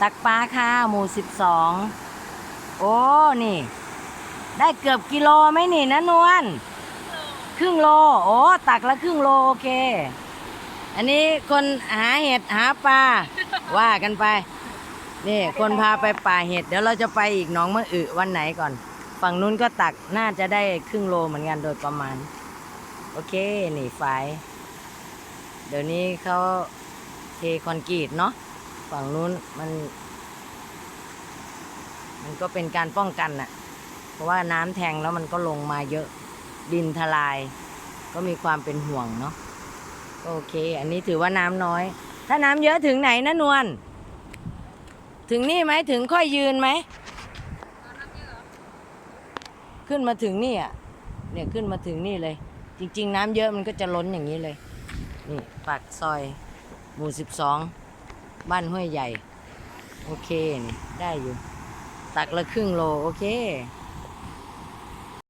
ตักปลาค่ะหมู่สิบสองโอ้นี่ ได้เกือบกิโลไหมนี่นะนวลครึ่งโลโอ้ตักละครึ่งโลโอเค อันนี้คนหาเห็ดหาปลาว่ากันไป นี่คนพาไปป่าเห็ดเดี๋ยวเราจะไปอีกหนองมะอึวันไหนก่อน ฝั่งนู้นก็ตักน่าจะได้ครึ่งโลเหมือนกันโดยประมาณ โอเคนี่ฝายเดี๋ยวนี้เขาเทคอนกรีตเนาะ ฝั่งนู้นมัน มันก็เป็นการป้องกันน่ะ เพราะว่าน้ำแทงแล้วมันก็ลงมาเยอะดินทลาย ก็มีความเป็นห่วงเนาะโอเค อันนี้ถือว่าน้ำน้อย ถ้าน้ำเยอะถึงไหนนะนวลถึงนี่ไหมถึงค่อยยืนไหมขึ้นมาถึงนี่อะเนี่ยขึ้นมาถึงนี่เลย จริง ๆ น้ำเยอะมันก็จะล้นอย่างนี้เลย นี่ปากซอย หมู่สิบสอง บ้านห้วยใหญ่ โอเคนี่ได้อยู่ ตักละครึ่งโล โอเค